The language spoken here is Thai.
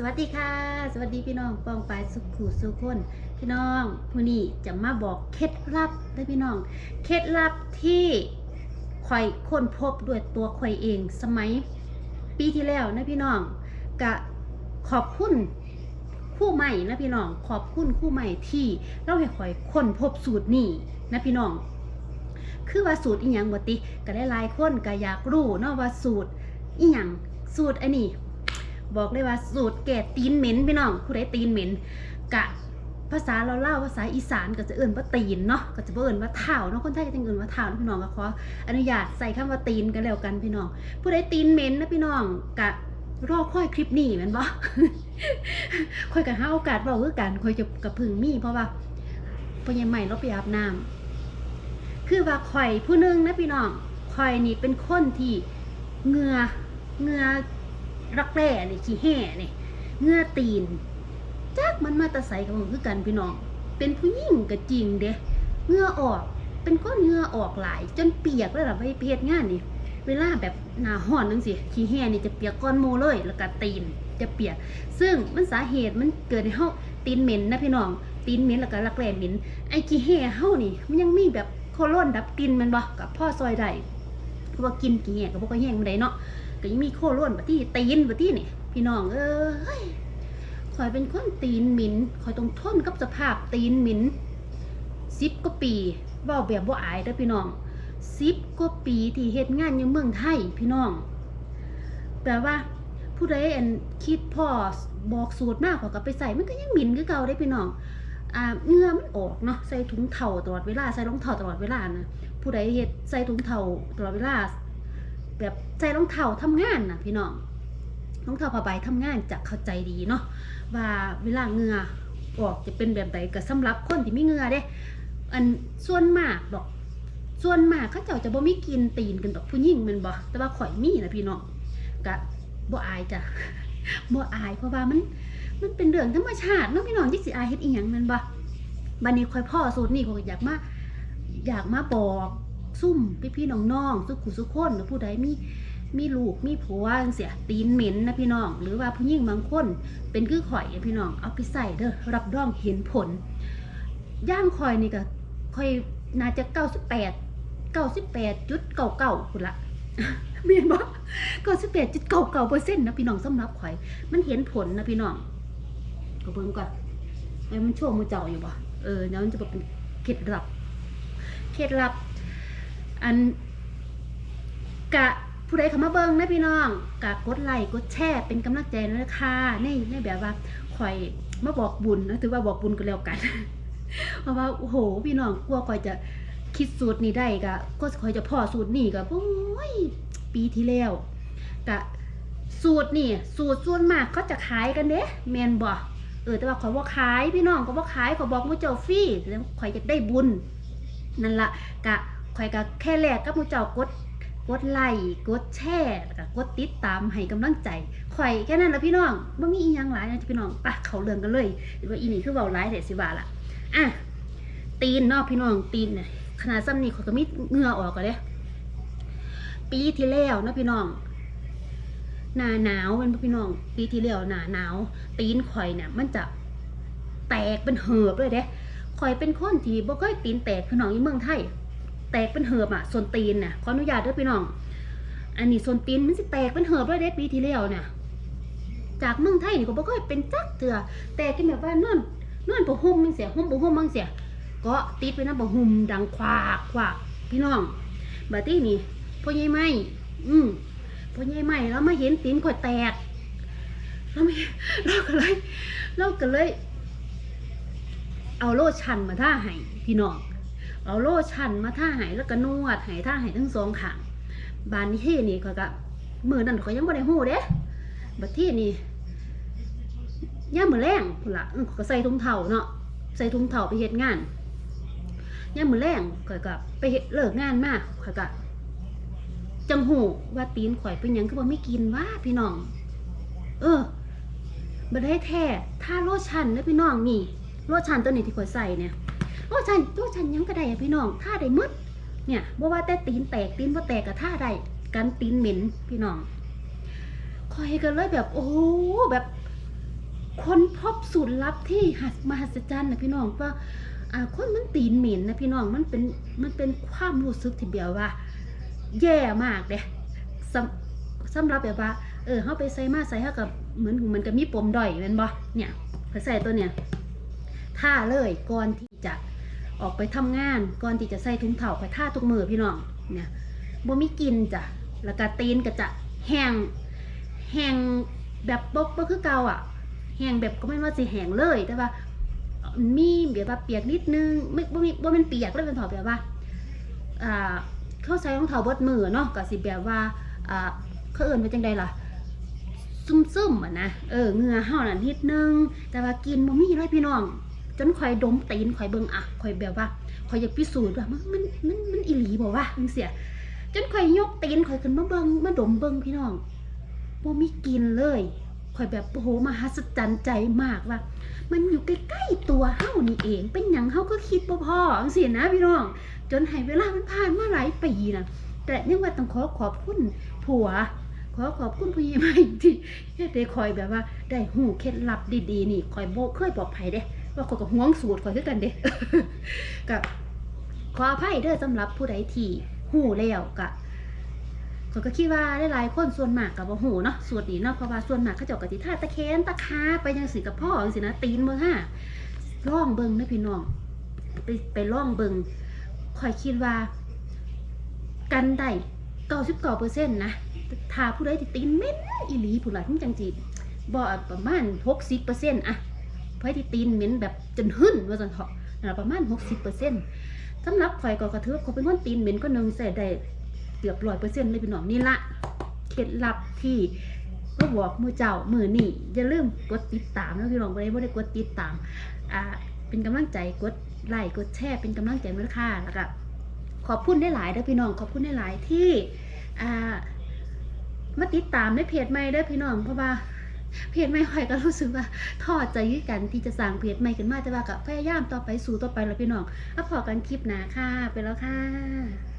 สวัสดีค่ะ สวัสดีพี่น้องปองปายสุขุสุขคน พี่น้องผู้นี้จะมาบอกเคล็ดลับเด้พี่น้อง เคล็ดลับที่ข่อยค้นพบด้วยตัวข่อยเองสมัยปีที่แล้วนะพี่น้องกะขอบคุณคู่ใหม่นะพี่น้อง ขอบคุณคู่ใหม่ที่เราให้ข่อยค้นพบสูตรนี้นะพี่น้อง คือว่าสูตรอีหยังบ่ติก็ได้หลายคนก็อยากรู้เนาะว่าสูตรอีหยังสูตรอันนี้ บอกเลยว่าสูตรแก่ตีนเหม็นพี่น้องผู้ใดตีนเหม็นกะภาษาเราเล่าภาษาอีสานก็จะเอื่นว่าตีนเนาะก็จะเอื่นว่าเท้าเนาะคนไทยก็จะเอื่นว่าเท้าพี่น้องก็ขออนุญาตใส่คำว่าตีนกันแล้วกันพี่น้อง ผู้ใดตีนเหม็นนะพี่น้องกะรอค่อยคลิปนี้แมันบ่ค่อยกันหาโอกาสเว้าคือกันค่อยจะกระพึงมีเพราะว่าพ่อใหญ่ใหม่เราไปอาบน้ำคือว่าข่อยผู้หนึงนะพี่น้องข่อยนี่เป็นคนที่เงือเงือ รักแร่นี่ขี้แห่นี่เงื่อตีนจักมันมาตะใสกับผมคือกันพี่น้อง เป็นผู้หญิงก็จริงเด้เงื่อออกเป็นก้อนเงื่อออกหลาย จนเปียกเลยล่ะไปเพจงานนี่เวลาแบบหนาห้อนนึงสิขี้แห่นี่จะเปียกก้อนโมเลยแล้วก็ตีนจะเปียก ซึ่งมันสาเหตุมันเกิดในเฮาตีนเหม็นนะพี่น้องตีนเหม็นแล้วก็รักแร้เหม็นไอ้ขี้แห่เฮานี่ มันยังมีแบบโคโรนดับกลินมันบ่กับพ่อซอยได้เพราะว่ากินขี้แห่กับพวกก็แห้งมันได้เนาะ ก็ยังมีโคล้วนบัที่ตีนบัที่นี่พี่น้องเอ้ยคอยเป็นคนตีนหมินคอยต้องทนกับสภาพตีนหมินสิบกว่าปีเว่าแบบบ่อายเด้อพี่น้องสิบกว่าปีที่เฮ็ดงานอยู่เมืองไทยพี่น้องแปลว่าผู้ใดอันคิดพ่อบอกสูตรมากขอยก็ไปใส่มันก็ยังหมินคือเก่าได้พี่น้องอ่าเงื่อมันออกเนาะใส่ถุงเท้าตลอดเวลาใส่รองเท้าตลอดเวลานะผู้ใดเฮ็ดใส่ถุงเท้าตลอดเวลา แบบใส่รองเท้าทำงานนะพี่น้องรองเท้าผ้าใบทำงานจะเข้าใจดีเนาะว่าเวลาเงือออกจะเป็นแบบใดก็สำหรับคนที่มีเงือเด้ อันส่วนมากดอก ส่วนมากเขาเจ้าจะบ่มีกินตีนกันดอกผู้หญิงมันบ่แต่ว่าข่อยมีนะพี่น้องก็บ่อายจ้ะบ่อายเพราะว่ามันมันเป็นเรื่องธรรมชาติเนาะพี่น้องที่สิอายเฮ็ดอีหยังมันบ่บัดนี้ข่อยพ่อสูตรนี้ข่อยอยากมาอยากมาบอก ซุ่มพี่พี่ๆน้องๆสุขุสุขคนหรือผู้ใดมีมีลูกมีผัวเสียตีนเหม็นนะพี่น้อง หรือว่าผู้หญิงบางคน เป็นคือข่อยพี่น้องเอาไปใส่เด้อรับรองเห็นผล ย่างข่อยนี่ก็ข่อยน่าจะเก้าสิบแปดเก้าสิบแปดจุดเก้าเก้าคุณละเมียนบ่เก้าสิบแปดจุดเก้าเก้าเปอร์เซ็นต์นะพี่น้องสำหรับข่อย มันเห็นผลนะพี่น้องก็เบิ่งก่อนไอ้มันช่วงมือเจ้าอยู่บ่เออเดี๋ยวมันจะแบอกเป็นเคล็ดลับ เคล็ดลับ อันกะผู้ใดเขามาเบิ่งนะพี่น้องกะกดไลค์กดแชร์เป็นกำลังใจนะคะในในแบบว่าข่อยมาบอกบุญนะถือว่าบอกบุญกันแล้วกัน เพราะว่าโอ้โหพี่น้องกลัวข่อยจะคิดสูตรนี้ได้กะก็ข่อยจะพ่อสูตรนี้กะโอ้ยปีที่แล้วกะสูตรนี่สูตรส่วนมากเขาจะขายกันเด้แมนบ่เออแต่ว่าขอยว่าขายพี่น้องก็ว่าขายขอบอกมูเจ้าฟรีแล้วขอยจะได้บุญนั่นละกะ ข่อยกะแค่แลกกับมูเจ้ากดกดไลค์กดแชร์แล้วก็กดติดตามให้กำลังใจข่อยแค่นั้นละพี่น้องไม่มีอีหยังหลายนะพี่น้องปะเขาเรื่องกันเลยอว่าอีนี่คือเบาหลายแต่สิว่าละอะตีนเนาะพี่น้องตีนเนี่ยขนาดซ้ำนี่เขาก็มีเหงื่อออกกันเลยปีที่แล้วเนาะพี่น้องหนาหนาวเป็นพี่น้องปีที่แล้วหนาหนาว ตีนข่อยเนี่ยมันจะแตกเป็นเหือบเลยเด้ข่อยเป็นคนที่บ่เคยตีนแตกพี่น้องอยู่เมืองไทย แตกเป็นเหือบอะส่วนตีนน่ะขออนุญาตด้วยพี่น้อง อันนี้ส่วนตีนมันสิแตกเป็นเหือบด้วยเด้ปีที่แล้วเนี่ยจากเมืองไทยนี่ก็บ่เคยเป็นจักเถื่อแต่กินแบบว่านอนนอนบ่ห่มจังเสียห่มบ่ห่มจังเสียก็ติดไปนำบ่ห่มดังควากควากพี่น้องบัดนี้นี่พ่อใหญ่ไม้อืมพ่อใหญ่ไม้แล้วมาเห็นตีนข่อยแตกแล้วไม่เราก็เลยเราก็เลย เอาโลชันมาท่าให้พี่น้อง เอาโลชั่นมาท่าหายแล้วก็นวดหายท่าหายทั้งสองข้างบานนี้ที่นี่เขาก็มือนั่นเขายังบ่ได้หู้เด้บัดที่นี่ย่ามมือแรงพุ่นละเขาก็ใส่ถุงเท้าเนาะใส่ถุงเท้าไปเฮ็ดงานย่ามมือแรงข่อยก็ไปเฮ็ดเลิกงานมาข่อยก็จังหูว่าตีนข่อยเป็นยังคือบ่มีกินว่าพี่น้อง เออบ่ได้แท้ท่าโลชั่นเด้พี่น้องนี่โลชั่นตัวนี้ที่ข่อยใส่เนี่ย โอ้ฉันโอ้ฉันยังก็ได้อะพี่น้องท่าได้มดเนี่ยบ่ว่าแต่ตีนแตกตีนบ่แตกก็ท่าได้กันตีนเหม็นพี่น้องคอยกันเลยแบบโอ้โหแบบคนพบสูตรลับที่หัศมหัศจรรย์นะพี่น้องว่าอ่าคนมันตีนเหม็นนะพี่น้องมันเป็นมันเป็นความรู้สึกที่แบบว่า แย่มากเด้สำสำหรับแบบว่า เออเฮาไปใส่มาใส่เฮากับเหมือนเหมือนกับมีปมด้อยแม่นบ่เนี่ยใส่ตัวเนี่ยท่าเลยก่อนที่จะ ออกไปทำงานก่อนที่จะใส่ถุงเท้าไปท่าทุกมือพี่น้องเนี่ยบ่มีกินจ้ะแล้วก็ตีนก็จะแห้งแห้งแบบบ่บ่คือเก่าอะแห้งแบบก็ไม่ว่าสิแห้งเลยแต่ว่ามีแบบว่าเปียกนิดนึงไม่บ่มีบ่แม่นเปียกเลยเป็นถอแบบว่าอ่าเขาใส่รองเท้าบดมือเนาะก็สิแบบว่าอ่าเขาเอิ่นว่าจังใดล่ะซึมๆอะนะเออเงือเฮาน่ะนิดนึง แต่ว่ากินบ่มีเลยพี่น้อง จนข่อยดมตีนข่อยเบิ่งอะข่อยแบบว่าข่อยอยากพิสูจน์ว่ามันมันมันมันอีหลีบ่วะจังเสียจนข่อยยกตีนข่อยขึ้นมาเบิ่งมาดมเบิ่งพี่น้องบ่มีกินเลยข่อยแบบโอ้โหมหัศจรรย์ใจมากว่า มันอยู่ใกล้ๆตัวเฮานี่เอง เป็นหยังเฮาก็คิดบ่พอจังซี่นะพี่น้อง จนให้เวลามันผ่านมาหลายปีนะแต่ยังว่าต้องขอขอบคุณผัวขอขอบคุณผู้ใหญ่ใหม่ที่เฮ็ดให้คอยแบบว่า ได้หูเคล็ดลับดีๆ นี่คอยโบเคยบอกไผเด้ ว่าคอยก็ห่วงสูตรคอยคือกันเด้กับขออภัยเด้อสำหรับผู้ใดที่หูแล้วกะข้อยก็คิดว่าหลายๆคนส่วนมากกับว่าหูเนาะสูตรนี้เนาะเพราะว่าส่วนมากเขาเจ้าก็สิท่าตะแคนตะคาไปจังสิกับพ่อจังสินะตีนบ่ท่าล่องเบิงนะพี่น้องไปไปล่องเบิงข่อยคิดว่า กันได้เก้าสิบเก้าเปอร์เซ็นต์นะถ้าผู้ใดที่ตีนเหม็นอีหลีผู้หลายจังจีบ่ประมาณหกสิบเปอร์เซ็นต์อะ ผู้ใดที่ตีนเหม็นแบบจนหึ่นว่าสันเถาะประมาณหกสิบเปอร์เซ็นต์สำหรับข่อยก็กระเทือกเขาเป็นคนตีนเหม็นก็นึงใส่ได้เกือบร้อยเปอร์เซ็นต์เลยพี่น้องนี่ละเคล็ดลับที่ก็บอกมือเจ้ามือนี่อย่าลืมกดติดตามนะพี่น้องบ่ได้บ่ได้กดติดตามอ่าเป็นกำลังใจกดไลค์กดแชร์เป็นกำลังใจมูลค่าแล้วก็ขอบคุณได้หลายเด้อพี่น้องขอบคุณได้หลายที่อ่ามาติดตามในเพจใหม่เด้อพี่น้องเพราะว่า เพจใหม่ข่อยก็รู้สึกว่าท้อใจยึดกันที่จะสร้างเพจใหม่กันมาแต่ว่าก็พยายามต่อไปสู่ต่อไปแล้วพี่น้องแล้วพอกันคลิปหนาค่ะไปแล้วค่ะ